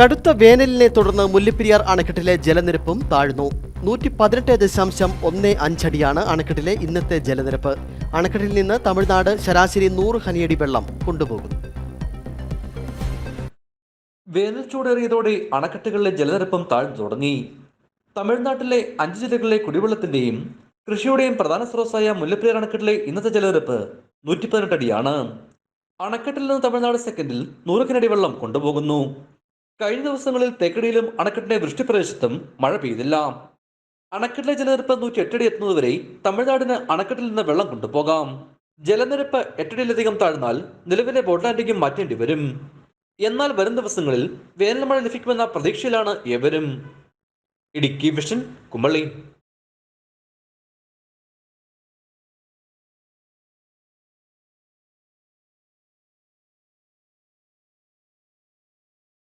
കടുത്ത വേനലിനെ തുടർന്ന് മുല്ലപ്പെരിയാർ അണക്കെട്ടിലെ ജലനിരപ്പും താഴ്ന്നു. നൂറ്റി പതിനെട്ട് ദശാംശം ഒന്ന് അഞ്ചടിയാണ് അണക്കെട്ടിലെ ഇന്നത്തെ ജലനിരപ്പ്. അണക്കെട്ടിൽ നിന്ന് തമിഴ്നാട് ശരാശരി നൂറ് ഹനിയടി വെള്ളം കൊണ്ടുപോകും വേനൽ ചൂടേറിയതോടെ അണക്കെട്ടുകളിലെ ജലനിരപ്പും താഴ്ന്നു തുടങ്ങി. തമിഴ്നാട്ടിലെ അഞ്ച് ജില്ലകളിലെ കുടിവെള്ളത്തിന്റെയും കൃഷിയുടെയും പ്രധാന സ്രോതസ്സായ മുല്ലപ്പെരിയാർ അണക്കെട്ടിലെ ഇന്നത്തെ ജലനിരപ്പ് നൂറ്റി പതിനെട്ടടിയാണ് അണക്കെട്ടിൽ നിന്ന് തമിഴ്നാട് സെക്കൻഡിൽ നൂറുക്കനടി വെള്ളം കൊണ്ടുപോകുന്നു. കഴിഞ്ഞ ദിവസങ്ങളിൽ തേക്കടിയിലും അണക്കെട്ടിന്റെ വൃഷ്ടിപ്രദേശത്തും മഴ പെയ്തില്ല. അണക്കെട്ടിലെ ജലനിരപ്പ് നൂറ്റി എട്ടടി എത്തുന്നതുവരെ തമിഴ്നാടിന് അണക്കെട്ടിൽ നിന്ന് വെള്ളം കൊണ്ടുപോകാം. ജലനിരപ്പ് എട്ടടിയിലധികം താഴ്ന്നാൽ നിലവിലെ ബോട്ട്ലാൻഡിങ്ങും മാറ്റേണ്ടി വരും. എന്നാൽ വരും ദിവസങ്ങളിൽ വേനൽ മഴ ലഭിക്കുമെന്ന പ്രതീക്ഷയിലാണ് ഏവരും. ഇടുക്കി വിഷൻ കുമളി.